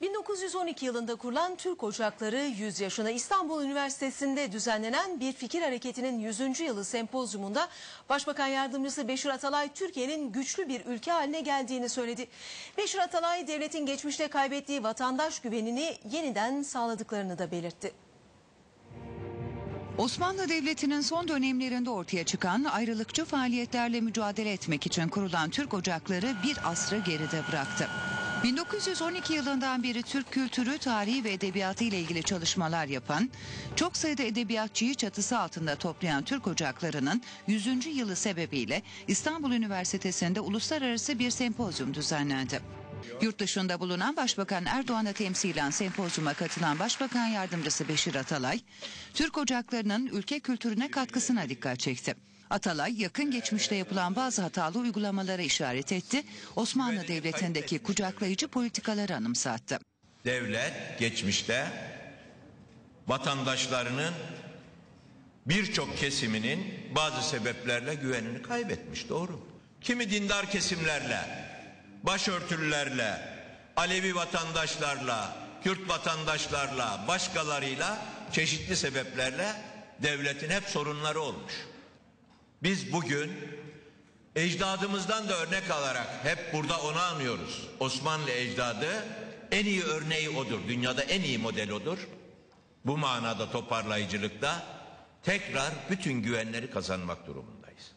1912 yılında kurulan Türk Ocakları 100 yaşına İstanbul Üniversitesi'nde düzenlenen bir fikir hareketinin 100. yılı sempozyumunda Başbakan Yardımcısı Beşir Atalay Türkiye'nin güçlü bir ülke haline geldiğini söyledi. Beşir Atalay devletin geçmişte kaybettiği vatandaş güvenini yeniden sağladıklarını da belirtti. Osmanlı Devleti'nin son dönemlerinde ortaya çıkan ayrılıkçı faaliyetlerle mücadele etmek için kurulan Türk Ocakları bir asrı geride bıraktı. 1912 yılından beri Türk kültürü, tarihi ve edebiyatı ile ilgili çalışmalar yapan, çok sayıda edebiyatçıyı çatısı altında toplayan Türk Ocakları'nın 100. yılı sebebiyle İstanbul Üniversitesi'nde uluslararası bir sempozyum düzenlendi. Yurt dışında bulunan Başbakan Erdoğan'a temsilen sempozyuma katılan Başbakan Yardımcısı Beşir Atalay, Türk ocaklarının ülke kültürüne katkısına dikkat çekti. Atalay yakın geçmişte yapılan bazı hatalı uygulamalara işaret etti, Osmanlı Devleti'ndeki kucaklayıcı politikaları anımsattı. Devlet geçmişte vatandaşlarının birçok kesiminin bazı sebeplerle güvenini kaybetmiş doğru. Kimi dindar kesimlerle, başörtülülerle, Alevi vatandaşlarla, Kürt vatandaşlarla, başkalarıyla çeşitli sebeplerle devletin hep sorunları olmuş. Biz bugün ecdadımızdan da örnek alarak hep burada onu anıyoruz. Osmanlı ecdadı en iyi örneği odur. Dünyada en iyi model odur. Bu manada toparlayıcılıkta tekrar bütün güvenleri kazanmak durumundayız.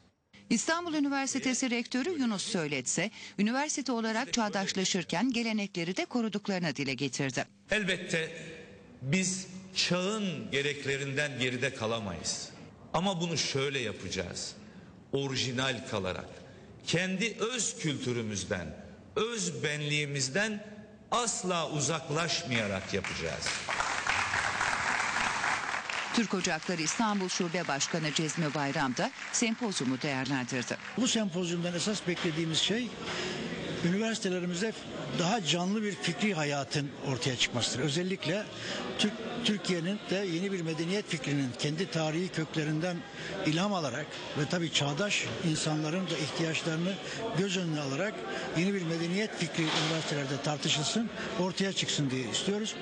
İstanbul Üniversitesi Rektörü Yunus Söyletse, üniversite olarak çağdaşlaşırken gelenekleri de koruduklarını dile getirdi. Elbette biz çağın gereklerinden geride kalamayız. Ama bunu şöyle yapacağız. Orijinal kalarak, kendi öz kültürümüzden, öz benliğimizden asla uzaklaşmayarak yapacağız. Türk Ocakları İstanbul Şube Başkanı Cezmi Bayram da sempozyumu değerlendirdi. Bu sempozyumdan esas beklediğimiz şey üniversitelerimizde daha canlı bir fikri hayatın ortaya çıkmasıdır. Özellikle Türk Türkiye'nin de yeni bir medeniyet fikrinin kendi tarihi köklerinden ilham alarak ve tabii çağdaş insanların da ihtiyaçlarını göz önüne alarak yeni bir medeniyet fikri üniversitelerde tartışılsın, ortaya çıksın diye istiyoruz.